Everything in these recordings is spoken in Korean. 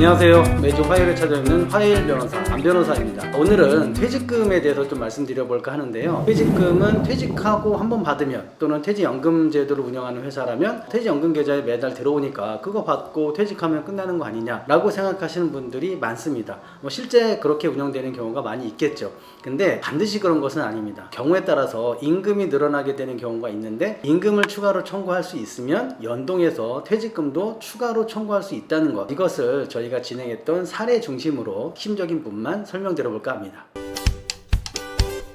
안녕하세요. 매주 화요일에 찾아오는 화요일 변호사 안 변호사입니다. 오늘은 퇴직금에 대해서 좀 말씀드려볼까 하는데요. 퇴직금은 퇴직하고 한 번 받으면 또는 퇴직연금 제도를 운영하는 회사라면 퇴직연금 계좌에 매달 들어오니까 그거 받고 퇴직하면 끝나는 거 아니냐라고 생각하시는 분들이 많습니다. 뭐 실제 그렇게 운영되는 경우가 많이 있겠죠. 근데 반드시 그런 것은 아닙니다. 경우에 따라서 임금이 늘어나게 되는 경우가 있는데 임금을 추가로 청구할 수 있으면 연동해서 퇴직금도 추가로 청구할 수 있다는 것. 이것을 저희 가 진행했던 사례 중심으로 핵심적인 부분만 설명 드려볼까 합니다.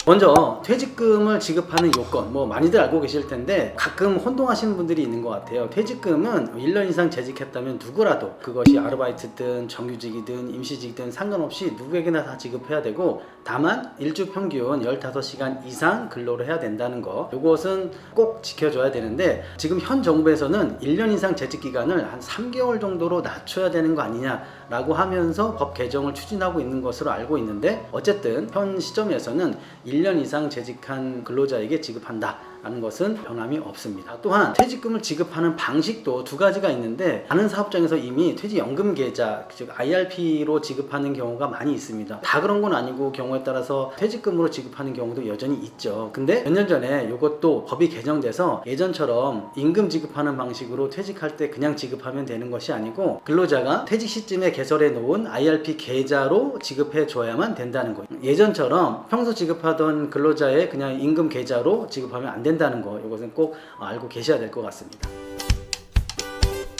먼저 퇴직금을 지급하는 요건 뭐 많이들 알고 계실 텐데 가끔 혼동하시는 분들이 있는 것 같아요. 퇴직금은 1년 이상 재직했다면 누구라도 그것이 아르바이트든 정규직이든 임시직이든 상관없이 누구에게나 다 지급해야 되고 다만 일주 평균 15시간 이상 근로를 해야 된다는 거. 이것은 꼭 지켜줘야 되는데 지금 현 정부에서는 1년 이상 재직 기간을 한 3개월 정도로 낮춰야 되는 거 아니냐라고 하면서 법 개정을 추진하고 있는 것으로 알고 있는데 어쨌든 현 시점에서는 1년 이상 재직한 근로자에게 지급한다. 라는 것은 변함이 없습니다. 또한 퇴직금을 지급하는 방식도 두 가지가 있는데 다른 사업장에서 이미 퇴직연금 계좌 즉 IRP로 지급하는 경우가 많이 있습니다. 다 그런 건 아니고 경우에 따라서 퇴직금으로 지급하는 경우도 여전히 있죠. 근데 몇 년 전에 이것도 법이 개정돼서 예전처럼 임금 지급하는 방식으로 퇴직할 때 그냥 지급하면 되는 것이 아니고 근로자가 퇴직 시점에 개설해 놓은 IRP 계좌로 지급해 줘야만 된다는 거예요. 예전처럼 평소 지급하던 근로자의 그냥 임금 계좌로 지급하면 안 된다 는 거 이것은 꼭 알고 계셔야 될 것 같습니다.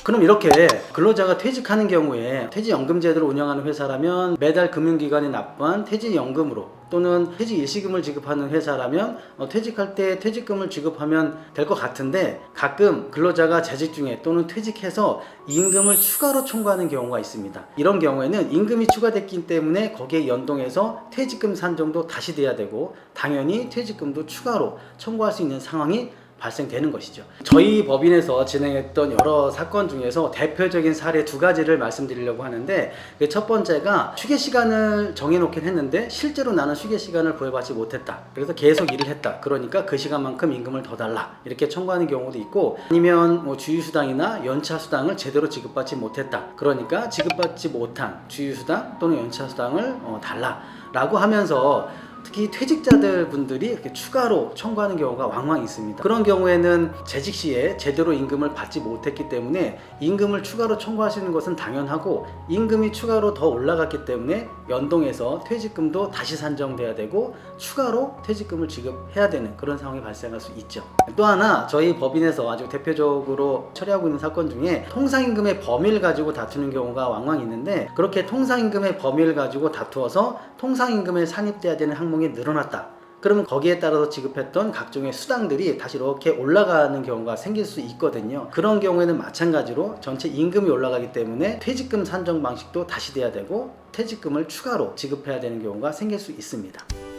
그럼 이렇게 근로자가 퇴직하는 경우에 퇴직연금 제도를 운영하는 회사라면 매달 금융기관이 납부한 퇴직연금으로 또는 퇴직 일시금을 지급하는 회사라면 어, 퇴직할 때 퇴직금을 지급하면 될 것 같은데 가끔 근로자가 재직 중에 또는 퇴직해서 임금을 추가로 청구하는 경우가 있습니다. 이런 경우에는 임금이 추가됐기 때문에 거기에 연동해서 퇴직금 산정도 다시 돼야 되고 당연히 퇴직금도 추가로 청구할 수 있는 상황이 발생되는 것이죠. 저희 법인에서 진행했던 여러 사건 중에서 대표적인 사례 두 가지를 말씀드리려고 하는데 그 첫 번째가 휴게 시간을 정해놓긴 했는데 실제로 나는 휴게 시간을 부여받지 못했다. 그래서 계속 일을 했다. 그러니까 그 시간만큼 임금을 더 달라. 이렇게 청구하는 경우도 있고 아니면 뭐 주휴수당이나 연차수당을 제대로 지급받지 못했다. 그러니까 지급받지 못한 주휴수당 또는 연차수당을 어, 달라라고 하면서 특히 퇴직자들 분들이 이렇게 추가로 청구하는 경우가 왕왕 있습니다. 그런 경우에는 재직 시에 제대로 임금을 받지 못했기 때문에 임금을 추가로 청구하시는 것은 당연하고 임금이 추가로 더 올라갔기 때문에 연동해서 퇴직금도 다시 산정돼야 되고 추가로 퇴직금을 지급해야 되는 그런 상황이 발생할 수 있죠. 또 하나 저희 법인에서 아주 대표적으로 처리하고 있는 사건 중에 통상임금의 범위를 가지고 다투는 경우가 왕왕 있는데 그렇게 통상임금의 범위를 가지고 다투어서 통상임금에 산입돼야 되는 항목이 늘어났다. 그러면 거기에 따라서 지급했던 각종의 수당들이 다시 이렇게 올라가는 경우가 생길 수 있거든요. 그런 경우에는 마찬가지로 전체 임금이 올라가기 때문에 퇴직금 산정 방식도 다시 돼야 되고 퇴직금을 추가로 지급해야 되는 경우가 생길 수 있습니다.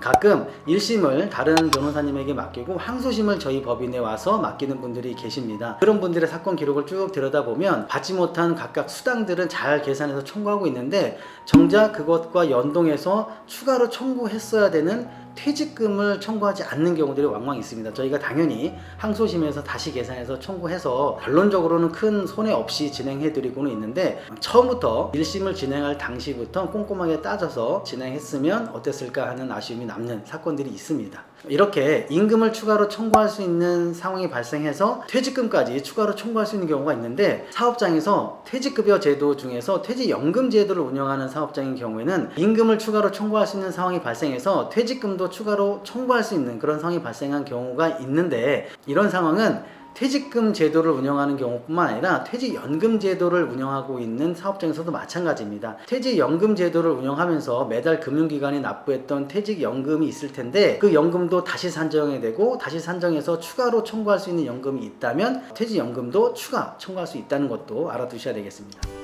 가끔 1심을 다른 변호사님에게 맡기고 항소심을 저희 법인에 와서 맡기는 분들이 계십니다. 그런 분들의 사건 기록을 쭉 들여다보면 받지 못한 각각 수당들은 잘 계산해서 청구하고 있는데 정작 그것과 연동해서 추가로 청구했어야 되는 퇴직금을 청구하지 않는 경우들이 왕왕 있습니다. 저희가 당연히 항소심에서 다시 계산해서 청구해서 결론적으로는 큰 손해 없이 진행해 드리고는 있는데 처음부터 1심을 진행할 당시부터 꼼꼼하게 따져서 진행했으면 어땠을까 하는 아쉬움이 남는 사건들이 있습니다. 이렇게 임금을 추가로 청구할 수 있는 상황이 발생해서 퇴직금까지 추가로 청구할 수 있는 경우가 있는데 사업장에서 퇴직급여 제도 중에서 퇴직연금 제도를 운영하는 사업장인 경우에는 임금을 추가로 청구할 수 있는 상황이 발생해서 퇴직금도 추가로 청구할 수 있는 그런 상황이 발생한 경우가 있는데 이런 상황은 퇴직금 제도를 운영하는 경우뿐만 아니라 퇴직연금 제도를 운영하고 있는 사업장에서도 마찬가지입니다. 퇴직연금 제도를 운영하면서 매달 금융기관이 납부했던 퇴직연금이 있을 텐데 그 연금도 다시 산정해야 되고 다시 산정해서 추가로 청구할 수 있는 연금이 있다면 퇴직연금도 추가 청구할 수 있다는 것도 알아두셔야 되겠습니다.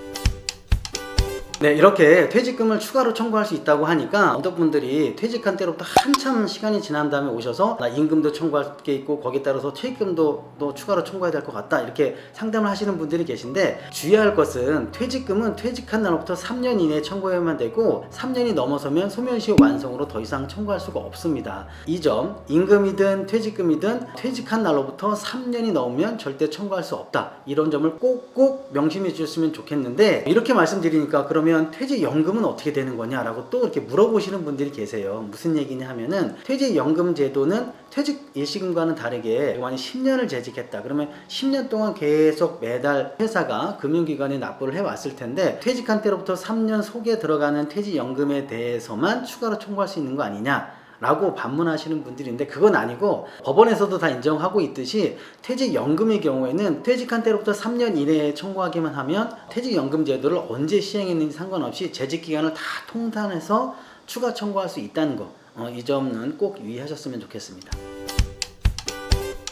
네, 이렇게 퇴직금을 추가로 청구할 수 있다고 하니까 어떤 분들이 퇴직한 때로부터 한참 시간이 지난 다음에 오셔서 나 임금도 청구할 게 있고 거기에 따라서 퇴직금도 또 추가로 청구해야 될 것 같다 이렇게 상담을 하시는 분들이 계신데 주의할 것은 퇴직금은 퇴직한 날로부터 3년 이내에 청구해야만 되고 3년이 넘어서면 소멸시 완성으로 더 이상 청구할 수가 없습니다. 이 점 임금이든 퇴직금이든 퇴직한 날로부터 3년이 넘으면 절대 청구할 수 없다. 이런 점을 꼭꼭 명심해 주셨으면 좋겠는데 이렇게 말씀드리니까 그러면 퇴직연금은 어떻게 되는 거냐라고 또 이렇게 물어보시는 분들이 계세요. 무슨 얘기냐 하면은 퇴직연금 제도는 퇴직 일시금과는 다르게 만약 10년을 재직했다. 그러면 10년 동안 계속 매달 회사가 금융기관에 납부를 해왔을 텐데 퇴직한 때로부터 3년 속에 들어가는 퇴직연금에 대해서만 추가로 청구할 수 있는 거 아니냐? 라고 반문하시는 분들인데 그건 아니고 법원에서도 다 인정하고 있듯이 퇴직연금의 경우에는 퇴직한 때로부터 3년 이내에 청구하기만 하면 퇴직연금 제도를 언제 시행했는지 상관없이 재직 기간을 다 통탄해서 추가 청구할 수 있다는 거. 어, 이 점은 꼭 유의하셨으면 좋겠습니다.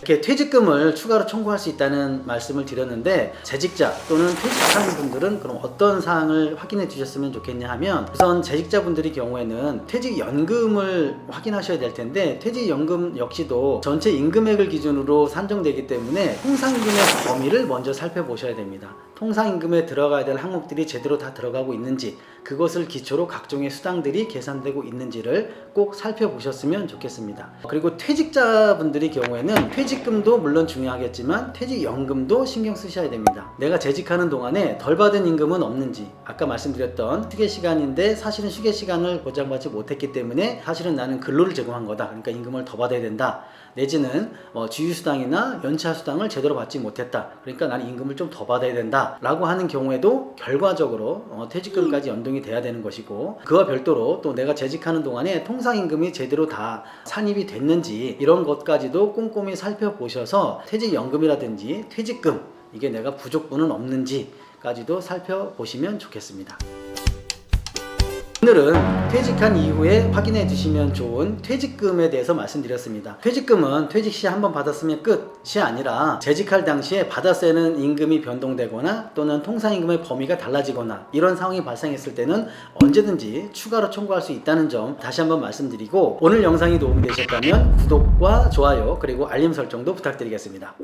이렇게 퇴직금을 추가로 청구할 수 있다는 말씀을 드렸는데 재직자 또는 퇴직하는 분들은 그럼 어떤 사항을 확인해 주셨으면 좋겠냐 하면 우선 재직자분들의 경우에는 퇴직연금을 확인하셔야 될 텐데 퇴직연금 역시도 전체 임금액을 기준으로 산정되기 때문에 통상임금의 범위를 먼저 살펴보셔야 됩니다. 통상임금에 들어가야 될 항목들이 제대로 다 들어가고 있는지 그것을 기초로 각종의 수당들이 계산되고 있는지를 꼭 살펴보셨으면 좋겠습니다. 그리고 퇴직자분들의 경우에는 퇴직금도 물론 중요하겠지만 퇴직연금도 신경 쓰셔야 됩니다. 내가 재직하는 동안에 덜 받은 임금은 없는지 아까 말씀드렸던 휴게 시간인데 사실은 휴게 시간을 보장받지 못했기 때문에 사실은 나는 근로를 제공한 거다. 그러니까 임금을 더 받아야 된다. 내지는 어, 주휴수당이나 연차수당을 제대로 받지 못했다. 그러니까 나는 임금을 좀 더 받아야 된다. 라고 하는 경우에도 결과적으로 어, 퇴직금까지 연동이 돼야 되는 것이고 그와 별도로 또 내가 재직하는 동안에 통상임금이 제대로 다 산입이 됐는지 이런 것까지도 꼼꼼히 살펴보셔서 퇴직연금이라든지 퇴직금 이게 내가 부족분은 없는지까지도 살펴보시면 좋겠습니다. 오늘은 퇴직한 이후에 확인해 주시면 좋은 퇴직금에 대해서 말씀드렸습니다. 퇴직금은 퇴직 시 한번 받았으면 끝이 아니라 재직할 당시에 받았어야 하는 임금이 변동되거나 또는 통상임금의 범위가 달라지거나 이런 상황이 발생했을 때는 언제든지 추가로 청구할 수 있다는 점 다시 한번 말씀드리고 오늘 영상이 도움이 되셨다면 구독과 좋아요 그리고 알림 설정도 부탁드리겠습니다.